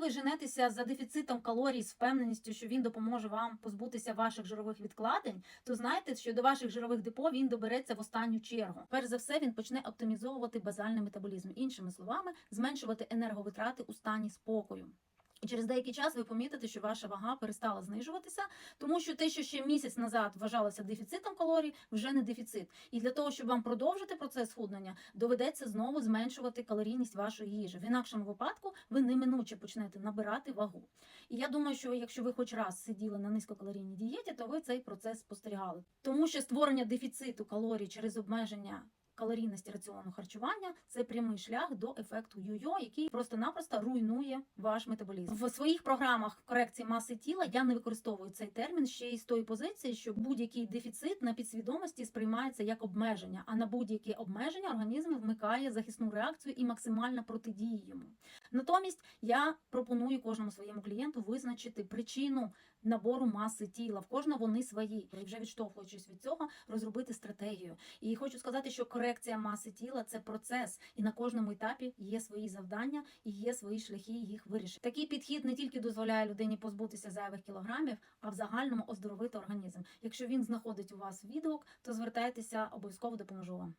Ви женетеся за дефіцитом калорій з впевненістю, що він допоможе вам позбутися ваших жирових відкладень, то знайте, що до ваших жирових депо він добереться в останню чергу. Перш за все, він почне оптимізовувати базальний метаболізм, іншими словами, зменшувати енерговитрати у стані спокою. І через деякий час ви помітите, що ваша вага перестала знижуватися, тому що те, що ще місяць назад вважалося дефіцитом калорій, вже не дефіцит. І для того, щоб вам продовжити процес схуднення, доведеться знову зменшувати калорійність вашої їжі. В інакшому випадку ви неминуче почнете набирати вагу. І я думаю, що якщо ви хоч раз сиділи на низькокалорійній дієті, то ви цей процес спостерігали. Тому що створення дефіциту калорій через обмеження. Калорійності раціону харчування це прямий шлях до ефекту йо-йо, який просто-напросто руйнує ваш метаболізм. В своїх програмах корекції маси тіла я не використовую цей термін ще й з тої позиції, що будь-який дефіцит на підсвідомості сприймається як обмеження, а на будь-яке обмеження організм вмикає захисну реакцію і максимально протидіє йому. Натомість я пропоную кожному своєму клієнту визначити причину набору маси тіла. В кожного вони свої. І вже відштовхуючись від цього, розробити стратегію. І хочу сказати, що корекція маси тіла це процес, і на кожному етапі є свої завдання і є свої шляхи їх вирішити. Такий підхід не тільки дозволяє людині позбутися зайвих кілограмів, а в загальному оздоровити організм. Якщо він знаходить у вас відгук, то звертайтеся, обов'язково допоможу вам.